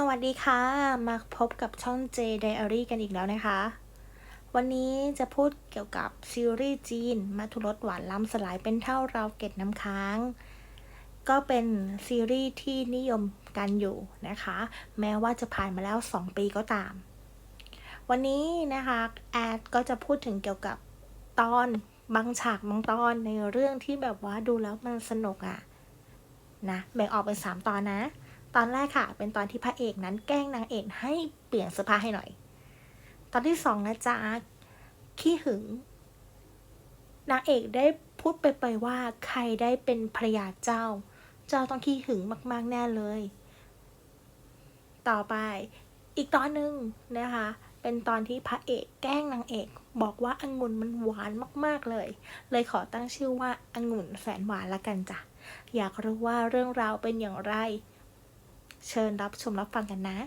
สวัสดีค่ะ มาพบกับช่อง J Diary กันอีกแล้วนะคะ วันนี้จะพูดเกี่ยวกับซีรีส์จีน มาทุรสหวานล้ำสลายเป็นเท่าเราเก็ดน้ำค้าง ก็เป็นซีรีส์ที่นิยมกันอยู่นะคะ แม้ว่าจะผ่านมาแล้ว 2 ปีก็ตาม วันนี้นะคะแอดก็จะพูดถึงเกี่ยวกับตอนบางฉากบางตอนในเรื่องที่แบบว่าดูแล้วมันสนุกอะนะแบ่งออกเป็น 3 ตอนนะ ตอนแรกค่ะ เป็นตอนที่พระเอกนั้นแกล้งนางเอกให้เปลี่ยนเสื้อผ้าให้หน่อย ตอนที่สองนะจ๊ะขี้หึง นางเอกได้พูดไปไปๆว่าใครได้เป็นภรรยาเจ้า เจ้าต้องขี้หึงมาก ๆ แน่เลย ต่อไปอีกตอนหนึ่งนะคะ เป็นตอนที่พระเอกแกล้งนางเอก บอกว่าองุ่นมันหวานมากๆเลย เลยขอตั้งชื่อว่าองุ่นแสนหวานละกันจ้ะ อยากรู้ว่าเรื่องราวเป็นอย่างไร เชิญรับชมรับฟังกันนะ